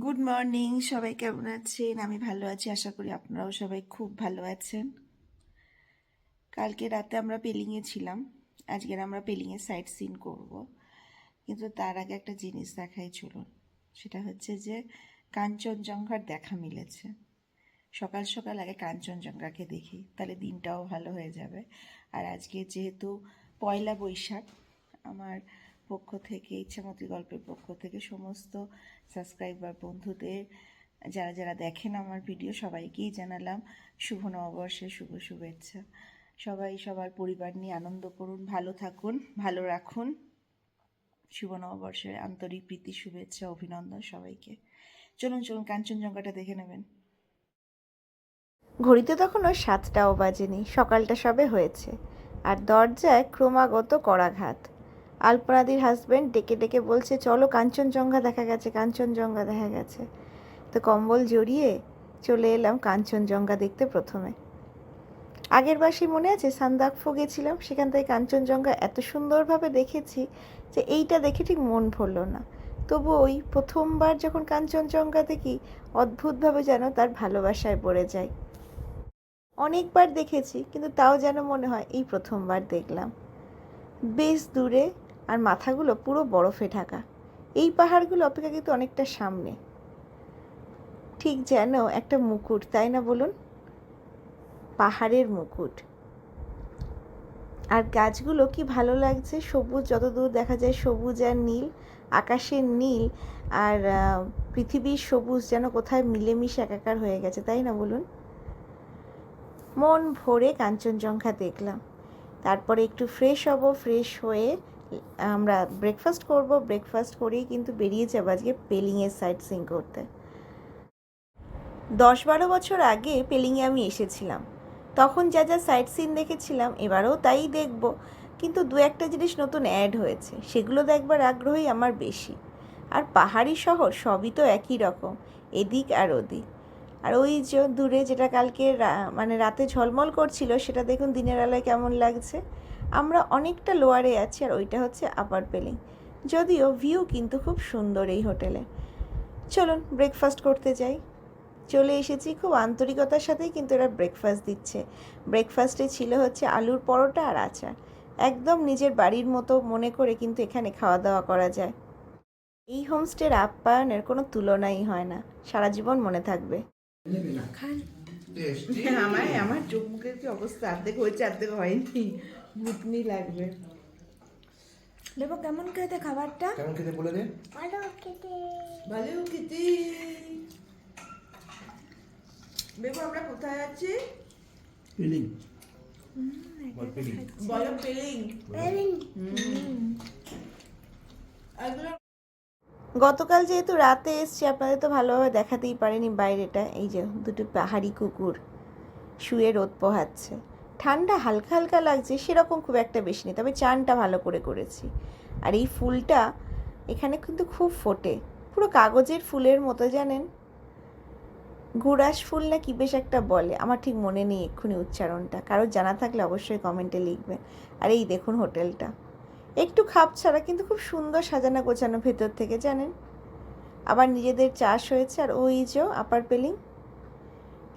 Good morning সবাই কেমন আছেন? আমি ভালো আছি, আশা করি আপনারাও সবাই খুব ভালো আছেন। কালকে রাতে আমরা পেলিংয়ে ছিলাম। আজকের আমরা পেলিংয়ে সাইট সিন করব। কিন্তু তার আগে একটা জিনিস দেখাই, চলুন। সেটা হচ্ছে যে, কাঞ্চনজঙ্ঘার দেখা মিলেছে। সকাল সকাল আগে কাঞ্চনজঙ্ঘাকে দেখি, তাহলে দিনটাও ভালো হয়ে যাবে। আর আজকে যেহেতু পয়লা বৈশাখ, আমার পক্ষ থেকে, ইচ্ছামতি গল্পের পক্ষ থেকে সমস্ত সাবস্ক্রাইবার বন্ধুদের, যারা যারা দেখেন আমার ভিডিও সবাইকেই জানালাম শুভ নববর্ষের শুভ শুভেচ্ছা। সবাই সবার পরিবার নিয়ে আনন্দ করুন, ভালো থাকুন, ভালো রাখুন। শুভ নববর্ষের আন্তরিক প্রীতি, শুভেচ্ছা, অভিনন্দন সবাইকে। চলুন চলুন, কাঞ্চনজঙ্ঘাটা দেখে নেবেন। ঘড়িতে তখনও সাতটাও বাজেনি, সকালটা সবে হয়েছে, আর দরজায় ক্রমাগত করাঘাত আলপনাদির হাজবেন্ড ডেকে ডেকে বলছে, চলো কাঞ্চনজঙ্ঘা দেখা গেছে, কাঞ্চনজঙ্ঘা দেখা গেছে। তো কম্বল জড়িয়ে চলে এলাম কাঞ্চনজঙ্ঘা দেখতে প্রথমে। আগের বাসে মনে আছে, সান্দাকফো গেছিলাম, সেখান থেকে কাঞ্চনজঙ্ঘা এত সুন্দরভাবে দেখেছি যে এইটা দেখে ঠিক মন ভরলো না। তবু ওই প্রথমবার যখন কাঞ্চনজঙ্ঘা দেখি, অদ্ভুতভাবে যেন তার ভালোবাসায় পড়ে যায়। অনেকবার দেখেছি, কিন্তু তাও যেন মনে হয় এই প্রথমবার দেখলাম। বেশ দূরে আর মাথাগুলো পুরো বরফে ঢাকা। এই পাহাড়গুলো অপেক্ষাকৃত অনেকটা সামনে। ঠিক যেন একটা মুকুট, তাই না বলুন? পাহাড়ের মুকুট। আর গাছগুলো কি ভালো লাগছে? সবুজ যত দূর দেখা যায় সবুজ আর নীল, আকাশের নীল, আর পৃথিবীর সবুজ যেন কোথায় মিলেমিশে একাকার হয়ে গেছে, তাই না বলুন? মন ভরে কাঞ্চনজঙ্ঘা দেখলাম। তারপরে একটু ফ্রেশ হব ফ্রেশ হয়ে আমরা ব্রেকফাস্ট করব ব্রেকফাস্ট করেই কিন্তু বেরিয়ে যাব আজকে পেলিংয়ের সাইট সিং করতে। দশ বারো বছর আগে পেলিংয়ে আমি এসেছিলাম। তখন যা যা সাইট সিন দেখেছিলাম, এবারেও তাই দেখব। কিন্তু দু একটা জিনিস নতুন অ্যাড হয়েছে, সেগুলো দেখবার আগ্রহই আমার বেশি। আর পাহাড়ি শহর সবই তো একই রকম, এদিক আর ওদিক। আর ওই যে দূরে যেটা কালকে মানে রাতে ঝলমল করছিল, সেটা দেখুন দিনের আলোয় কেমন লাগছে। আমরা অনেকটা লোয়ারে আছি আর ওইটা হচ্ছে আপার পেলিং যদিও ভিউ কিন্তু খুব সুন্দর এই হোটেলে। চলুন ব্রেকফাস্ট করতে যাই। চলে এসেছি খুব আন্তরিকতার সাথেই কিন্তু এরা ব্রেকফাস্ট দিচ্ছে। ব্রেকফাস্টে ছিল হচ্ছে আলুর পরোটা আর আচার। একদম নিজের বাড়ির মতো মনে করে কিন্তু এখানে খাওয়া দাওয়া করা যায়। এই হোমস্টের আপ্যায়নের কোনো তুলনাই হয় না। সারা জীবন মনে থাকবে। আমার আমার চোখ মুখের কি অবস্থা? অর্ধেক হয়েছে অর্ধেক হয়নি। ঘুটনি লাগবে। লেবু কেমন খেতে খাবারটা? কেমন খেতে বলে দে। ভালো খেতে। ভালো খেতে। বেবু আমরা কোথায় আছি? ফিলিং বল ফিলিং বলো পেলিং গতকাল যেহেতু রাতে এসছি আপনাদের তো ভালোভাবে দেখাতেই পারেনি বাইরেটা। এই যে দুটো পাহাড়ি কুকুর শুয়ে রোদ পোহাচ্ছে। ঠান্ডা হালকা হালকা লাগছে, সেরকম খুব একটা বেশি নেই, তবে চানটা ভালো করে করেছি। আর এই ফুলটা এখানে কিন্তু খুব ফোটে, পুরো কাগজের ফুলের মতো, জানেন? গুড়াস ফুল না কি বেশ একটা বলে, আমার ঠিক মনে নেই এক্ষুনি উচ্চারণটা, কারোর জানা থাকলে অবশ্যই কমেন্টে লিখবেন। আর এই দেখুন হোটেলটা, একটু খাপ ছাড়া কিন্তু খুব সুন্দর সাজানো গোছানো ভেতর থেকে, জানেন? আবার নিজেদের চাষ হয়েছে, আর ওই যে আপার পেলিং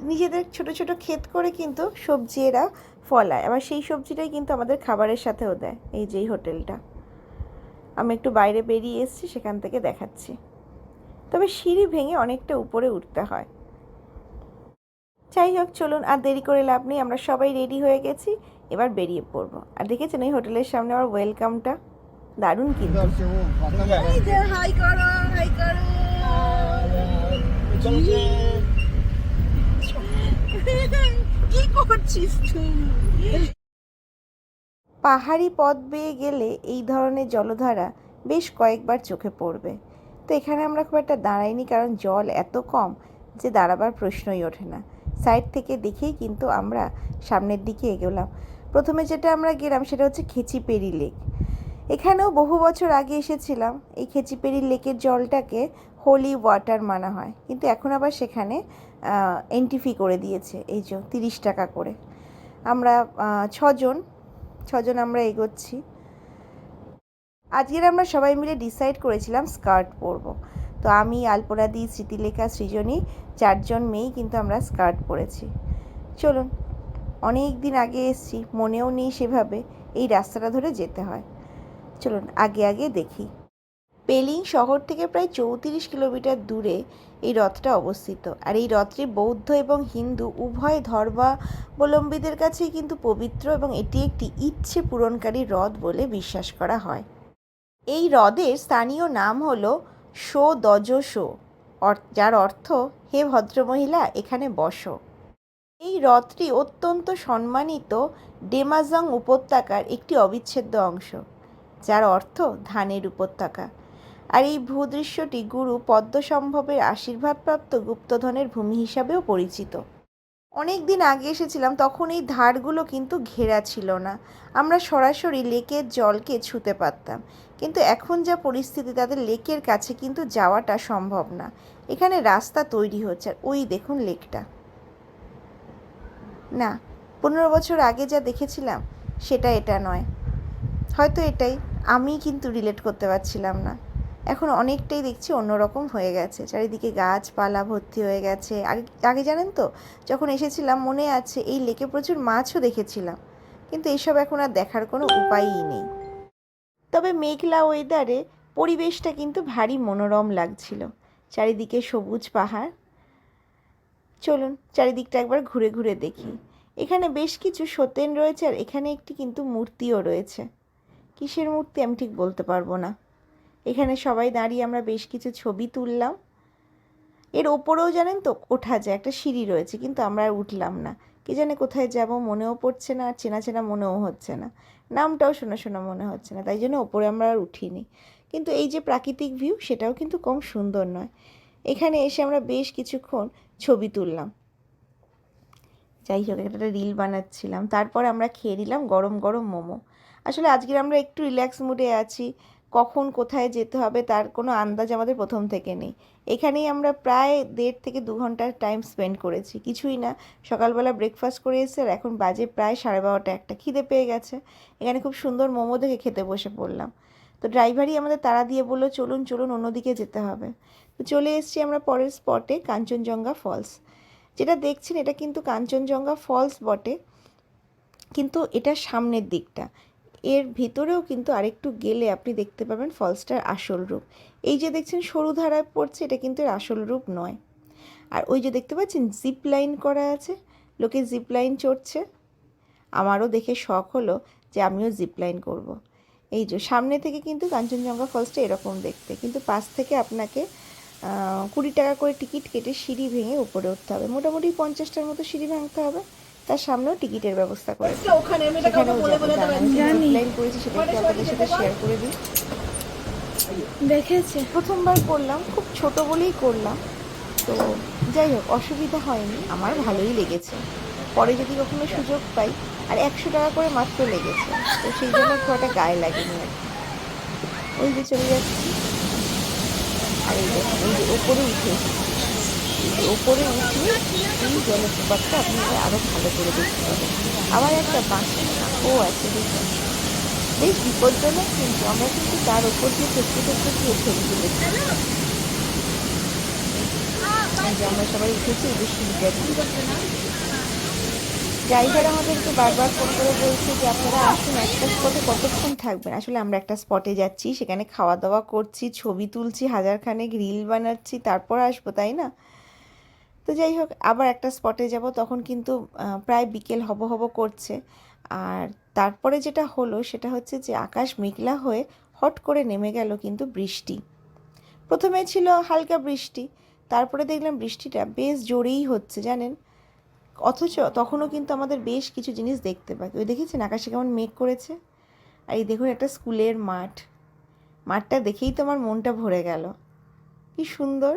নিজেদের ছোট ছোট ক্ষেত করে কিন্তু সবজি এরা ফলায়। আবার সেই সবজিটাই কিন্তু আমাদের খাবারের সাথেও দেয় এই যে এই হোটেলটা। আমি একটু বাইরে বেরিয়ে এসেছি সেখান থেকে দেখাচ্ছি। তবে সিঁড়ি ভেঙে অনেকটা উপরে উঠতে হয়। যাই হোক চলুন আর দেরি করে লাভ নেই আমরা সবাই রেডি হয়ে গেছি এবার বেরিয়ে পড়ব। আর দেখেছেন এই হোটেলের সামনে আমার ওয়েলকামটা? দারুণ কিন্তু। হাই করো হাই করো। কি করছিস পাহাড়ি পথ বেয়ে গেলে এই ধরনের জলধারা বেশ কয়েকবার চোখে পড়বে। তো এখানে আমরা খুব একটা দাঁড়াইনি কারণ জল এত কম যে দাঁড়াবার প্রশ্নই ওঠে না। সাইড থেকে দেখেই কিন্তু আমরা সামনের দিকে এগোলাম। প্রথমে যেটা আমরা গেলাম সেটা হচ্ছে খেচিপেরি লেক। এখানেও বহু বছর আগে এসেছিলাম, এই খেচিপেরি লেকের জলটাকে হোলি ওয়াটার মানা হয়। কিন্তু এখন আবার সেখানে এন্ট্রি ফি করে দিয়েছে, এই যে তিরিশ টাকা করে। আমরা ছজন ছজন আমরা এগোচ্ছি। আজকের আমরা সবাই মিলে ডিসাইড করেছিলাম স্কার্ট পরবো। তো আমি, আলপনাদি, স্মৃতিলেখা, সৃজনী, চারজন মেয়েই কিন্তু আমরা স্কার্ট পরেছি। চলুন, অনেক দিন আগে এসছি, মনেও নেই সেভাবে, এই রাস্তাটা ধরে যেতে হয়। চলুন আগে আগে দেখি। পেলিং শহর থেকে প্রায় চৌত্রিশ কিলোমিটার দূরে এই রথটা অবস্থিত। আর এই রথটি বৌদ্ধ এবং হিন্দু উভয় ধর্মাবলম্বীদের কাছেই কিন্তু পবিত্র এবং এটি একটি ইচ্ছে পূরণকারী রথ বলে বিশ্বাস করা হয়। এই হ্রদের স্থানীয় নাম হল শো দজ শো যার অর্থ, হে ভদ্রমহিলা, এখানে বসো। এই হ্রদটি অত্যন্ত সম্মানিত ডেমাজং উপত্যকার একটি অবিচ্ছেদ্য অংশ। যার অর্থ ধানের উপত্যকা। আর এই ভূদৃশ্যটি গুরু পদ্মসম্ভবের আশীর্বাদপ্রাপ্ত গুপ্তধনের ভূমি হিসাবেও পরিচিত। অনেক দিন আগে এসেছিলাম, তখন এই ধারগুলো কিন্তু ঘেরা ছিল না। আমরা সরাসরি লেকের জলকে ছুতে পারতাম। কিন্তু এখন যা পরিস্থিতি, তাদের লেকের কাছে কিন্তু যাওয়াটা সম্ভব না। এখানে রাস্তা তৈরি হচ্ছে। আর ওই দেখুন লেকটা। না, পনেরো বছর আগে যা দেখেছিলাম, সেটা এটা নয়। হয়তো এটাই। আমি কিন্তু রিলেট করতে পারছিলাম না। এখন অনেকটাই দেখছি অন্যরকম হয়ে গেছে। চারিদিকে গাছপালা ভর্তি হয়ে গেছে। আগে আগে জানেন তো, যখন এসেছিলাম মনে আছে এই লেকে প্রচুর মাছও দেখেছিলাম। কিন্তু এসব এখন আর দেখার কোনো উপায়ই নেই। তবে মেঘলা ওয়েদারে পরিবেশটা কিন্তু ভারী মনোরম লাগছিল। চারিদিকে সবুজ পাহাড়। চলুন চারিদিকটা একবার ঘুরে ঘুরে দেখি। এখানে বেশ কিছু সতেন রয়েছে আর এখানে একটি কিন্তু মূর্তিও রয়েছে। কিসের মূর্তি আমি ঠিক বলতে পারব না। এখানে সবাই দাঁড়িয়ে আমরা বেশ কিছু ছবি তুললাম। এর ওপরেও জানেন তো ওঠা যায়, একটা সিঁড়ি রয়েছে, কিন্তু আমরা আর উঠলাম না। কে জানে কোথায় যাব, মনেও পড়ছে না, আর চেনা চেনা মনেও হচ্ছে না। নামটাও শোনা শোনা মনে হচ্ছে না, তাই জন্য ওপরে আমরা আর উঠিনি। কিন্তু এই যে প্রাকৃতিক ভিউ, সেটাও কিন্তু কম সুন্দর নয়। এখানে এসে আমরা বেশ কিছুক্ষণ ছবি তুললাম। যাই হোক, একটা রিল বানাচ্ছিলাম। তারপর আমরা খেয়ে নিলাম গরম গরম মোমো। আসলে আজকের আমরা একটু রিল্যাক্স মুডে আছি। কখন কোথায় যেতে হবে তার কোনো আন্দাজ আমাদের প্রথম থেকে নেই। এখানেই আমরা প্রায় দেড় থেকে দু ঘণ্টার টাইম স্পেন্ড করেছি। কিছুই না, সকালবেলা ব্রেকফাস্ট করে এসে আর এখন বাজে প্রায় সাড়ে বারোটা একটা। খিদে পেয়ে গেছে। এখানে খুব সুন্দর মোমো দেখে খেতে বসে পড়লাম। তো ড্রাইভারই আমাদের তাড়া দিয়ে বলল, চলুন চলুন অন্যদিকে যেতে হবে। তো চলে এসেছি আমরা পরের স্পটে কাঞ্চনজঙ্ঘা ফলস যেটা দেখছেন এটা কিন্তু কাঞ্চনজঙ্ঘা ফলস বটে। কিন্তু এটা সামনের দিকটা। এর ভিতরেও কিন্তু আরেকটু গেলে আপনি দেখতে পাবেন ফলসটার আসল রূপ। এই যে দেখছেন সরু ধারায় পড়ছে, এটা কিন্তু এর আসল রূপ নয়। আর ওই যে দেখতে পাচ্ছেন জিপ লাইন করা আছে, লোকে জিপ লাইন চড়ছে। আমারও দেখে শখ হলো যে আমিও জিপ লাইন করব। এই যে সামনে থেকে কিন্তু কাঞ্চনজঙ্ঘা ফলসটা এরকম দেখতে। কিন্তু পাশ থেকে আপনাকে কুড়ি টাকা করে টিকিট কেটে সিঁড়ি ভেঙে উপরে উঠতে হবে। মোটামুটি পঞ্চাশটার মতো সিঁড়ি ভাঙতে হবে। তার সামনেও টিকিটের ব্যবস্থা করেছে সেখানেও করেছি সেটা একটু আপনাদের সাথে শেয়ার করে দিই। দেখেছে। প্রথমবার করলাম খুব ছোট বলেই করলাম। তো যাই হোক অসুবিধা হয়নি আমার ভালোই লেগেছে। পরে যদি কখনো সুযোগ পাই আর একশো টাকা করে মাত্র লেগেছে। তো সেই জন্য খুব একটা গায়ে লাগেনি আর কি। ওই যে চলে যাচ্ছি। আর এই যে ওপরে উঠে ওপরে উঠলে এই জলপ্রপাতটা আপনি আরও ভালো করে দেখতে পাবেন। আবার একটা বাঁশের ও আছে দেখুন। বেশ বিপজ্জনক কিন্তু আমরা কিন্তু তার উপর দিয়ে সত্যি সত্যি গিয়ে ছবি তুলেছি যে আমরা সবাই উঠেছি, এই সিঁড়িটা ড্রাইভার আমাদেরকে বারবার ফোন করে বলছে যে আপনারা আসুন, একটা স্পটে কতক্ষণ থাকবেন? আসলে আমরা একটা স্পটে যাচ্ছি, সেখানে খাওয়া দাওয়া করছি, ছবি তুলছি, হাজারখানেক রিল বানাচ্ছি, তারপর আসব, তাই না? তো যাই হোক, আবার একটা স্পটে যাব। তখন কিন্তু প্রায় বিকেল হব হব করছে। আর তারপরে যেটা হলো, সেটা হচ্ছে যে আকাশ মেঘলা হয়ে হট করে নেমে গেল কিন্তু বৃষ্টি। প্রথমে ছিল হালকা বৃষ্টি, তারপরে দেখলাম বৃষ্টিটা বেশ জোরেই হচ্ছে, জানেন? অথচ তখনও কিন্তু আমাদের বেশ কিছু জিনিস দেখতে পাই। ওই দেখেছেন আকাশে কেমন মেঘ করেছে? আর এই দেখুন একটা স্কুলের মাঠ। মাঠটা দেখেই তো আমার মনটা ভরে গেল। কি সুন্দর!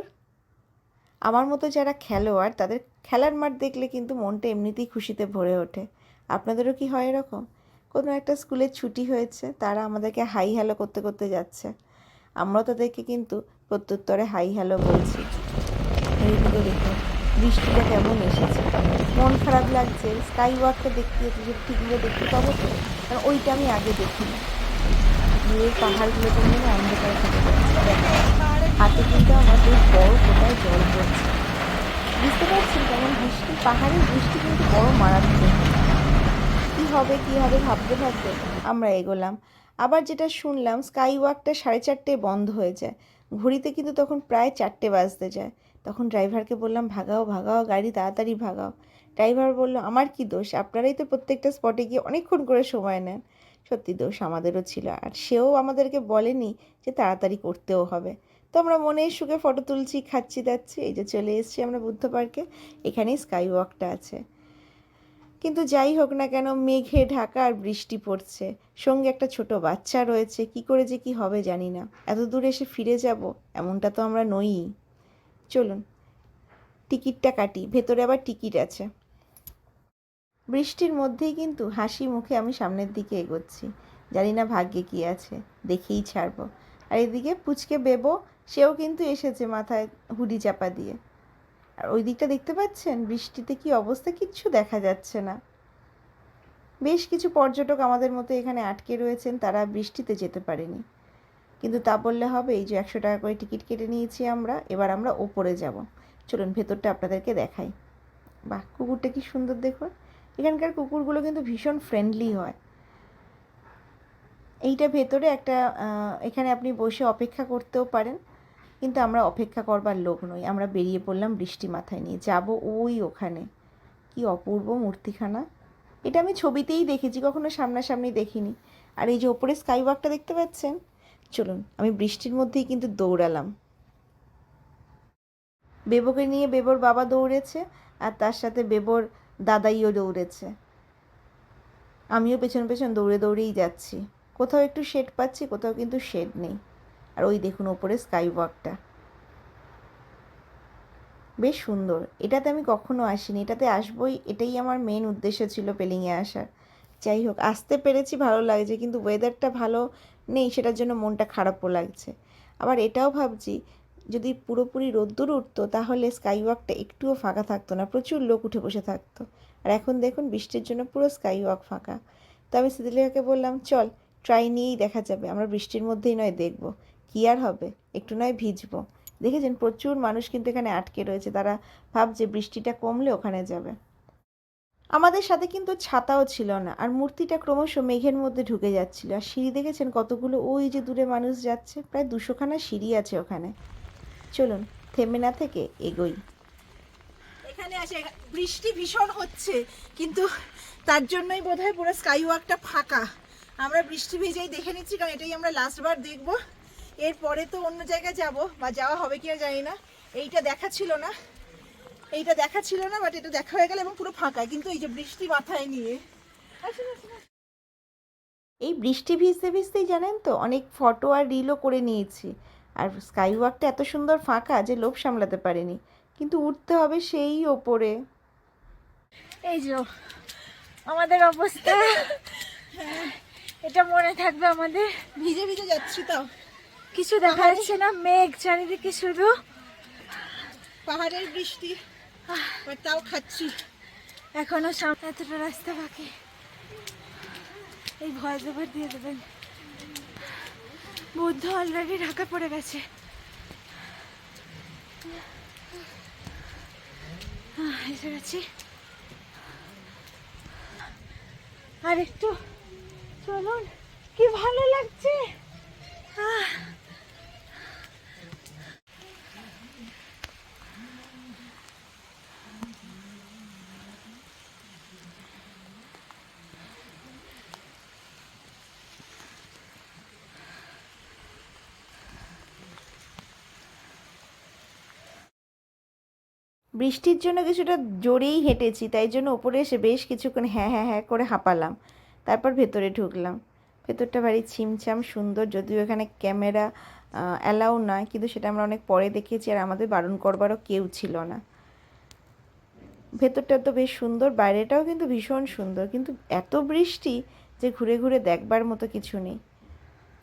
আমার মতো যারা খেলোয়াড়, তাদের খেলার মাঠ দেখলে কিন্তু মনটা এমনিতেই খুশিতে ভরে ওঠে। আপনাদেরও কি হয় এরকম? কোনো একটা স্কুলের ছুটি হয়েছে, তারা আমাদেরকে হাই হ্যালো করতে করতে যাচ্ছে। আমরাও তাদেরকে কিন্তু প্রত্যুত্তরে হাই হ্যালো বলছি। দেখুন, বৃষ্টিটা কেমন এসেছে। মন খারাপ লাগছে স্কাই ওয়াকটা দেখতে ঠিকগুলো দেখতে পাবো তো? কারণ ওইটা আমি আগে দেখিনি। দূরের পাহাড়গুলো তো মনে অন্ধকারে থেকে হাতে কিন্তু আমাদের বড় কোথায় জল পড়ছে। বুঝতে পারছেন কেমন বৃষ্টি? পাহাড়ের বৃষ্টি কিন্তু বড় মারাত্মক। কী হবে কী হবে ভাবতে ভাবতে আমরা এগোলাম। আবার যেটা শুনলাম স্কাই ওয়াকটা সাড়ে চারটে বন্ধ হয়ে যায়। ঘড়িতে কিন্তু তখন প্রায় চারটে বাজতে যায়। তখন ড্রাইভারকে বললাম, ভাগাও ভাগাও, গাড়ি তাড়াতাড়ি ভাগাও। ড্রাইভার বলল, আমার কি দোষ? আপনারাই তো প্রত্যেকটা স্পটে গিয়ে অনেকক্ষণ করে সময় নেন। সত্যি দোষ আমাদেরও ছিল। আর সেও আমাদেরকে বলেনি যে তাড়াতাড়ি করতেও হবে। তো আমরা মনে সুখে ফটো তুলছি, খাচ্ছি, দাচ্ছি। এই যে চলে এসেছি আমরা বুদ্ধ পার্কে, এখানেই স্কাই ওয়াকটা আছে। কিন্তু যাই হোক না কেন, মেঘে ঢাকা আর বৃষ্টি পড়ছে। সঙ্গে একটা ছোট বাচ্চা রয়েছে, কি করে যে কি হবে জানি না। এত দূর এসে ফিরে যাব, এমনটা তো আমরা নই। চলুন, টিকিটটা কাটি, ভেতরে আবার টিকিট আছে। বৃষ্টির মধ্যেই কিন্তু হাসি মুখে আমি সামনের দিকে এগোচ্ছি। জানি না ভাগ্যে কি আছে, দেখেই ছাড়বো। আর এদিকে পুচকে বেবো সেও কিন্তু এসেছে মাথায় হুডি চাপা দিয়ে। আর ওই দিকটা দেখতে পাচ্ছেন? বৃষ্টিতে কি অবস্থা? কিচ্ছু দেখা যাচ্ছে না। বেশ কিছু পর্যটক আমাদের মতো এখানে আটকে রয়েছেন, তারা বৃষ্টিতে যেতে পারেনি। কিন্তু তা বললে হবে, এই যে একশো টাকা করে টিকিট কেটে নিয়েছি আমরা, এবার আমরা ওপরে যাব। চলুন, ভেতরটা আপনাদেরকে দেখাই। বাহ, কুকুরটা কি সুন্দর দেখুন। এখানকার কুকুরগুলো কিন্তু ভীষণ ফ্রেন্ডলি হয়। এইটা ভেতরে একটা এখানে আপনি বসে অপেক্ষা করতেও পারেন। কিন্তু আমরা অপেক্ষা করবার লোক নই। আমরা বেরিয়ে পড়লাম বৃষ্টি মাথায় নিয়ে। যাব ওই ওখানে। কি অপূর্ব মূর্তিখানা। এটা আমি ছবিতেই দেখেছি, কখনো সামনাসামনি দেখিনি। আর এই যে ওপরে স্কাই ওয়াকটা দেখতে পাচ্ছেন? চলুন, আমি বৃষ্টির মধ্যেই কিন্তু দৌড়ালাম। বেবোকে নিয়ে বেবোর বাবা দৌড়েছে, আর তার সাথে বেবোর দাদাইও দৌড়েছে। আমিও পেছন পেছন দৌড়ে দৌড়েই যাচ্ছি। কোথাও একটু শেড পাচ্ছি, কোথাও কিন্তু শেড নেই। আর ওই দেখুন ওপরে স্কাই ওয়াকটা বেশ সুন্দর। এটাতে আমি কখনো আসিনি। এটাতে আসবই, এটাই আমার মেন উদ্দেশ্য ছিল পেলিংয়ে আসার। যাই হোক, আসতে পেরেছি, ভালো লাগছে, কিন্তু ওয়েদারটা ভালো নেই, সেটার জন্য মনটা খারাপও লাগছে। আবার এটাও ভাবছি, যদি পুরোপুরি রোদ্দুর উঠতো, তাহলে স্কাই ওয়াকটা একটুও ফাঁকা থাকতো না, প্রচুর লোক উঠে বসে থাকতো। আর এখন দেখুন, বৃষ্টির জন্য পুরো স্কাই ওয়াক ফাঁকা। তো আমি সিদিলিয়াকে বললাম, চল ট্রাই নিয়েই দেখা যাবে, আমরা বৃষ্টির মধ্যেই নয়, দেখব। কী আর হবে? একটু নয় ভিজবো। দেখেছেন, প্রচুর মানুষ কিন্তু এখানে আটকে রয়েছে। তারা ভাবছে বৃষ্টিটা কমলে ওখানে যাবে। আমাদের সাথে কিন্তু ছাতাও ছিল না আর মূর্তিটা ক্রমশ মেঘের মধ্যে ঢুকে যাচ্ছিল। আর সিঁড়ি দেখেছেন কতগুলো? ওই যে দূরে মানুষ যাচ্ছে, প্রায় দুশোখানা সিঁড়ি আছে ওখানে। চলুন, থেমে না থেকে এগোই। এখানে আসে বৃষ্টি ভীষণ হচ্ছে, কিন্তু তার জন্যই বোধহয় পুরো স্কাই ওয়াকটা ফাঁকা। আমরা বৃষ্টি ভেজেই দেখে নিচ্ছি, কারণ এটাই আমরা লাস্টবার দেখব। এরপরে তো অন্য জায়গায় যাব বা যাওয়া হবে কি আর জানি না। এইটা দেখা ছিল না। এইটা দেখা ছিল না বাট এটা দেখা হয়ে গেল এবং পুরো ফাঁকা। কিন্তু এই যে বৃষ্টি মাথায় নিয়ে। এই বৃষ্টি ভিজতে ভিজতেই জানেন তো অনেক ফটো আর রিলও করে নিয়েছি। আর স্কাই ওয়াকটা এত সুন্দর ফাঁকা যে লোভ সামলাতে পারেনি। কিন্তু উঠতে হবে সেই ওপরে। এই যে আমাদের অবস্থা। এটা মনে থাকবে আমাদের। ভিজে ভিজে যাচ্ছি তাও। কিছু দেখা যাচ্ছে না মেঘ চারিদিকে শুধু। পাহাড়ের বৃষ্টি তাও খাচ্ছি। এখনও সামনে এতটা রাস্তা বাকি। এই ভয় জবর দিয়ে দেবেন। বুদ্ধ অলরেডি ঢাকা পড়ে গেছে। এসে গেছি। আর একটু চলুন কি ভালো লাগছে। আহ বৃষ্টির জন্য কিছুটা জোরেই হেঁটেছি, তাই জন্য ওপরে এসে বেশ কিছুক্ষণ হ্যাঁ হ্যাঁ হ্যাঁ করে হাঁপালাম। তারপর ভেতরে ঢুকলাম। ভেতরটা ভারী ছিমছাম, সুন্দর, যদিও এখানে ক্যামেরা অ্যালাউ নয় কিন্তু সেটা আমরা অনেক পরে দেখেছি আর আমাদের বারণ করবারও কেউ ছিল না। ভেতরটা তো বেশ সুন্দর, বাইরেটাও কিন্তু ভীষণ সুন্দর, কিন্তু এত বৃষ্টি যে ঘুরে ঘুরে দেখবার মতো কিছু নেই।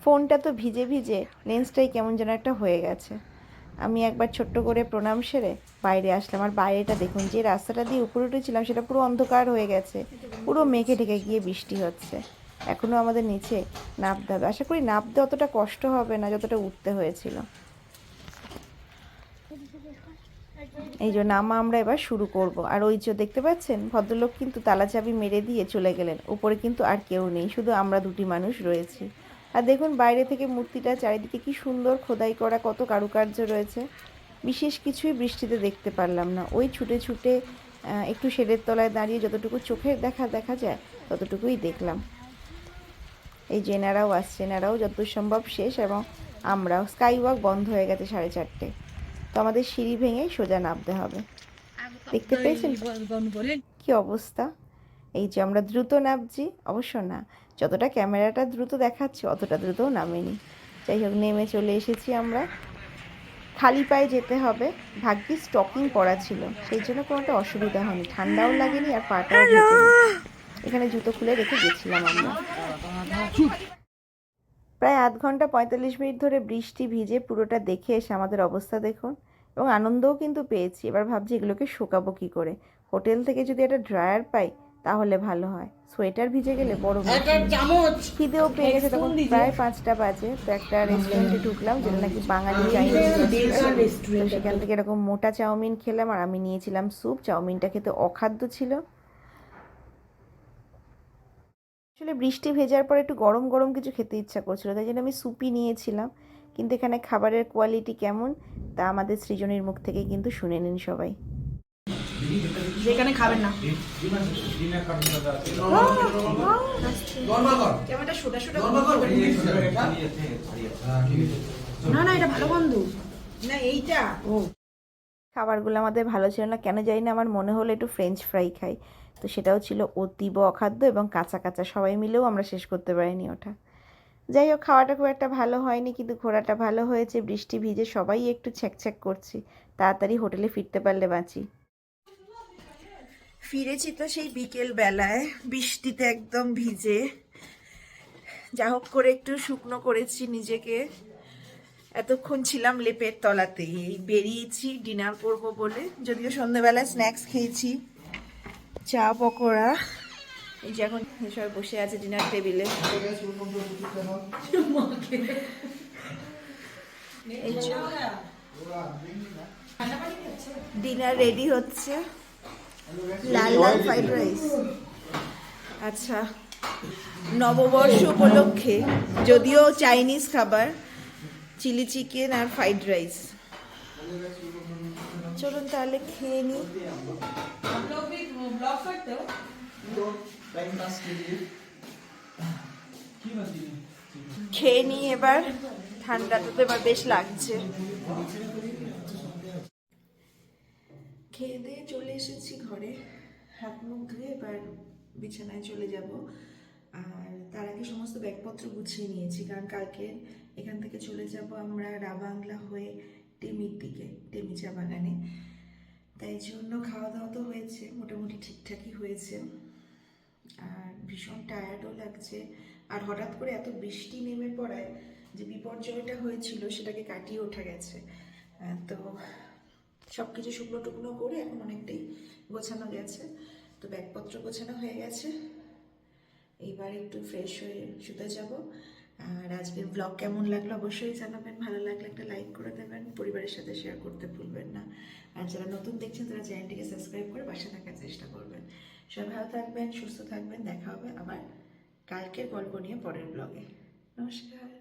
ফোনটা তো ভিজে ভিজে লেন্সটাই কেমন যেন একটা হয়ে গেছে। আমি একবার ছোট্ট করে প্রণাম সেরে বাইরে আসলাম। আর বাইরেটা দেখুন, যে রাস্তাটা দিয়ে উপরে উঠেছিলাম সেটা পুরো অন্ধকার হয়ে গেছে। পুরো মেঘে ঢেকে গিয়ে বৃষ্টি হচ্ছে। এখনও আমাদের নিচে নামতে হবে। আশা করি নামতে অতটা কষ্ট হবে না, যতটা উঠতে হয়েছিল। এই জন্য নামা আমরা এবার শুরু করব। আর ওই যে দেখতে পাচ্ছেন, ভদ্রলোক কিন্তু তালা চাবি মেরে দিয়ে চলে গেলেন। উপরে কিন্তু আর কেউ নেই, শুধু আমরা দুটি মানুষ রয়েছি। আর দেখুন বাইরে থেকে মূর্তিটা চারিদিকে কি সুন্দর খোদাই করা কত কারুকার্য রয়েছে। বিশেষ কিছুই বৃষ্টিতে দেখতে পারলাম না। ওই ছুটে ছুটে একটু শেডের তলায় দাঁড়িয়ে যতটুকু চোখের দেখা দেখা যায় ততটুকুই দেখলাম। এই জেনারাও আসছে এনারাও যতদূর সম্ভব শেষ এবং আমরাও। স্কাই ওয়াক বন্ধ হয়ে গেছে সাড়ে চারটে। তো আমাদের সিঁড়ি ভেঙে সোজা নামতে হবে। দেখতে পেয়েছেন? কি অবস্থা? এই যে আমরা দ্রুত নামছি অবশ্য না। যতটা ক্যামেরাটা দ্রুত দেখাচ্ছে অতটা দ্রুতও নামেনি। যাই হোক নেমে চলে এসেছি আমরা। খালি পায়ে যেতে হবে। ভাগ্যিস স্টকিং পরা ছিল। সেই জন্য কোনোটা অসুবিধা হয়নি। ঠান্ডাও লাগেনি আর পাটাও। এখানে জুতো খুলে রেখে গেছিলাম আমরা। প্রায় আধ ঘণ্টা পঁয়তাল্লিশ মিনিট ধরে বৃষ্টি ভিজে পুরোটা দেখে এসে আমাদের অবস্থা দেখুন। এবং আনন্দও কিন্তু পেয়েছি। এবার ভাবছি এগুলোকে শুকাবো কী করে? হোটেল থেকে যদি একটা ড্রায়ার পাই তাহলে ভালো হয়। সোয়েটার ভিজে গেলে বড় খিদেও পেয়ে গেছে তখন প্রায় পাঁচটা বাজে। তো একটা রেস্টুরেন্টে ঢুকলাম যেটা নাকি বাঙালি চাইনিজ সেখান থেকে এরকম মোটা চাউমিন খেলাম আর আমি নিয়েছিলাম স্যুপ চাউমিনটা খেতে অখাদ্য ছিল। আসলে বৃষ্টি ভেজার পর একটু গরম গরম কিছু খেতে ইচ্ছা করছিল তাই জন্য আমি সুপি নিয়েছিলাম। কিন্তু এখানে খাবারের কোয়ালিটি কেমন তা আমাদের সৃজনীর মুখ থেকে কিন্তু শুনে নিন সবাই। যেখানে খাবেন না। না না এটা ভালো বন্ধু। না এইটা। ও। খাবারগুলো আমাদের ভালো ছিল না। কেন জানি না আমার মনে হলো একটু ফ্রেঞ্চ ফ্রাই খাই। তো সেটাও ছিল অতীব অখাদ্য এবং কাঁচা কাঁচা সবাই মিলেও আমরা শেষ করতে পারিনি ওটা। যাই হোক খাওয়াটা খুব একটা ভালো হয়নি কিন্তু ঘোরাটা ভালো হয়েছে। বৃষ্টি ভিজে সবাই একটু ছ্যাঁক করছি। তাড়াতাড়ি হোটেলে ফিরতে পারলে বাঁচি। ফিরেছি তো সেই বিকেল বেলায় বৃষ্টিতে একদম ভিজে। যা হোক করে একটু শুকনো করেছি নিজেকে। এতক্ষণ ছিলাম লেপের তলাতেই। এই বেরিয়েছি ডিনার করব বলে। যদিও সন্ধ্যেবেলায় স্ন্যাক্স খেয়েছি, চা, পকোড়া। এই যে এখন সবাই বসে আছে ডিনার টেবিলে। ডিনার রেডি হচ্ছে। লাল লাল ফ্রাইড রাইস। আচ্ছা। নববর্ষ উপলক্ষে যদিও চাইনিজ খাবার, চিলি চিকেন আর ফ্রাইড রাইস। চলুন তাহলে খেয়ে নিই খেয়ে নিই এবার। ঠান্ডাটা তো এবার বেশ লাগছে। খেয়ে দিয়ে চলে এসেছি ঘরে। হাত মুখ ধুয়ে এবার বিছানায় চলে যাব। আর তার আগে সমস্ত ব্যাগপত্র গুছিয়ে নিয়েছি, কারণ কালকে এখান থেকে চলে যাব আমরা রাবাংলা হয়ে টেমির দিকে, টেমি চা বাগানে। তাই জন্য খাওয়া দাওয়া তো হয়েছে, মোটামুটি ঠিকঠাকই হয়েছে। আর ভীষণ টায়ার্ডও লাগছে। আর হঠাৎ করে এত বৃষ্টি নেমে পড়ায় যে বিপর্যয়টা হয়েছিল, সেটাকে কাটিয়ে ওঠা গেছে। তো সব কিছু শুকনো টুকনো করে এখন অনেকটাই গোছানো গেছে। তো ব্যাগপত্র গোছানো হয়ে গেছে। এইবার একটু ফ্রেশ হয়ে শুতে যাব। আর আজকের ব্লগ কেমন লাগল অবশ্যই জানাবেন। ভালো লাগলে একটা লাইক করে দেবেন। পরিবারের সাথে শেয়ার করতে ভুলবেন না। আর যারা নতুন দেখছেন, তারা চ্যানেলটিকে সাবস্ক্রাইব করে বাসা থাকার চেষ্টা করবেন। সবাই ভালো থাকবেন, সুস্থ থাকবেন। দেখা হবে আবার কালকের গল্প নিয়ে পরের ব্লগে নমস্কার।